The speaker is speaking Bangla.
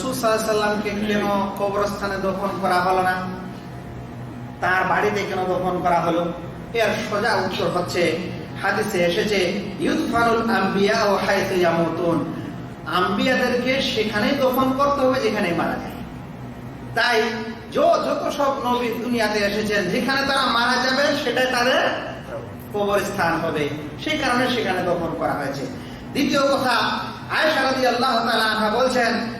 রসুল সাল্লামকে কেন কবরস্থানে দফন করা হলো না? তার বাড়িতে কেন দফন করা হলো? এর সোজা উত্তর হচ্ছে, হাদিসে এসেছে, ইউদফানুল আম্বিয়া ও হাইতে ইয়ামুতুন। আম্বিয়াদেরকে সেখানেই দফন করতে হবে যেখানে মারা যায়। তাই যত সব নবী দুনিয়াতে এসেছেন, যেখানে তারা মারা যাবে, সেটাই তাদের কবরস্থান হবে। সেই কারণে সেখানে দফন করা হয়েছে। দ্বিতীয় কথা, আয়েশা রাদিয়াল্লাহু তাআলা আনহা বলছেন